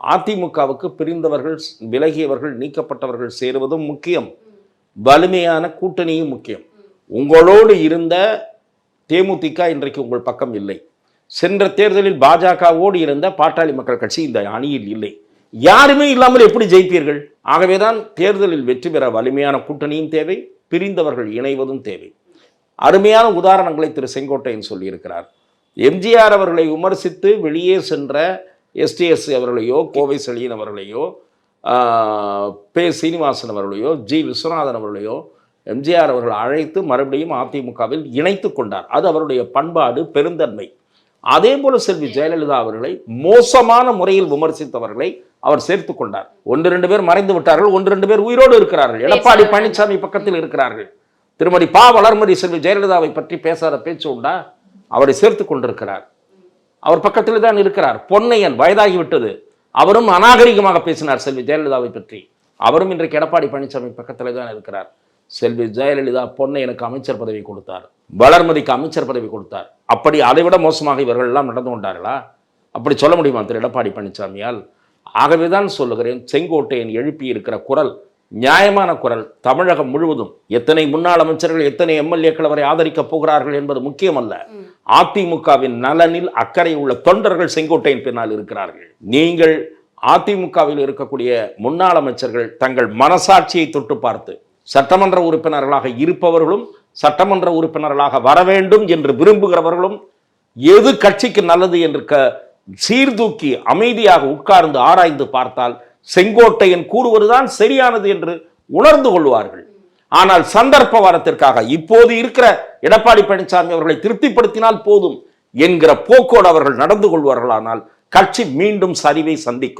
அதிமுகவுக்கு பிரிந்தவர்கள் விலகியவர்கள் நீக்கப்பட்டவர்கள் சேருவதும் முக்கியம். வலிமையான கூட்டணியும் முக்கியம். உங்களோடு இருந்த தேமுதிக இன்றைக்கு உங்கள் பக்கம் இல்லை. சென்ற தேர்தலில் பாஜகவோடு இருந்த பாட்டாளி மக்கள் கட்சி இந்த அணியில் இல்லை. யாருமே இல்லாமல் எப்படி ஜெயிப்பீர்கள்? ஆகவேதான் தேர்தலில் வெற்றி பெற வலிமையான கூட்டணியும் தேவை பிரிந்தவர்கள் இணைவதும் தேவை. அருமையான உதாரணங்களை திரு செங்கோட்டையன் சொல்லியிருக்கிறார். எம்ஜிஆர் அவர்களை விமர்சித்து வெளியே சென்ற எஸ்டிஎஸ் அவர்களையோ கோவை செழியன் அவர்களையோ பே சீனிவாசன் அவர்களையோ ஜி விஸ்வநாதன் அவர்களையோ எம்ஜிஆர் அவர்கள் அழைத்து மறுபடியும் அதிமுகவில் இணைத்து கொண்டார். அது அவருடைய பண்பாடு பெருந்தன்மை. அதே போல செல்வி ஜெயலலிதா அவர்களை மோசமான முறையில் விமர்சித்தவர்களை அவர் சேர்த்து கொண்டார். ஒன்று ரெண்டு பேர் மறைந்து விட்டார்கள் ஒன்று ரெண்டு பேர் உயிரோடு இருக்கிறார்கள். எடப்பாடி பழனிசாமி பக்கத்தில் இருக்கிறார்கள். திருமதி பா வளர்மதி செல்வி ஜெயலலிதாவை பற்றி பேசாத பேச்சு உண்டா? அவரை சேர்த்து கொண்டிருக்கிறார். அவர் பக்கத்தில் தான் இருக்கிறார். பொன்னையன் வயதாகிவிட்டது. அவரும் அநாகரிகமாக பேசினார் செல்வி ஜெயலலிதாவை பற்றி. அவரும் இன்றைக்கு எடப்பாடி பழனிசாமி பக்கத்தில் தான் இருக்கிறார். செல்வி ஜெயலலிதா பொன்னையனுக்கு அமைச்சர் பதவி கொடுத்தார். வளர்மதிக்கு அமைச்சர் பதவி கொடுத்தார். அப்படி அதைவிட மோசமாக இவர்கள் எல்லாம் நடந்து கொண்டார்களா? அப்படி சொல்ல முடியுமா திரு எடப்பாடி பழனிசாமியால்? ஆகவே தான் சொல்லுகிறேன் செங்கோட்டையன் எழுப்பி இருக்கிற குரல் நியாயமான குரல். தமிழகம் முழுவதும் எத்தனை முன்னாள் அமைச்சர்கள் எத்தனை எம்எல்ஏக்கள் அவரை ஆதரிக்கப் போகிறார்கள் என்பது முக்கியமல்ல. அதிமுகவின் நலனில் அக்கறை உள்ள தொண்டர்கள் செங்கோட்டையின் பின்னால் இருக்கிறார்கள். நீங்கள் அதிமுகவில் இருக்கக்கூடிய முன்னாள் அமைச்சர்கள் தங்கள் மனசாட்சியை தொட்டு பார்த்து சட்டமன்ற உறுப்பினர்களாக இருப்பவர்களும் சட்டமன்ற உறுப்பினர்களாக வர வேண்டும் என்று விரும்புகிறவர்களும் எது கட்சிக்கு நல்லது என்று க சீர்தூக்கி அமைதியாக உட்கார்ந்து ஆராய்ந்து பார்த்தால் செங்கோட்டையன் கூறுவதுதான் சரியானது என்று உணர்ந்து கொள்வார்கள். ஆனால் சந்தர்ப்ப வாரத்திற்காக இப்போது இருக்கிற எடப்பாடி பழனிசாமி அவர்களை திருப்திப்படுத்தினால் போதும் என்கிற போக்கோடு அவர்கள் நடந்து கொள்வார்களானால் கட்சி மீண்டும் சரிவை சந்திக்கும்.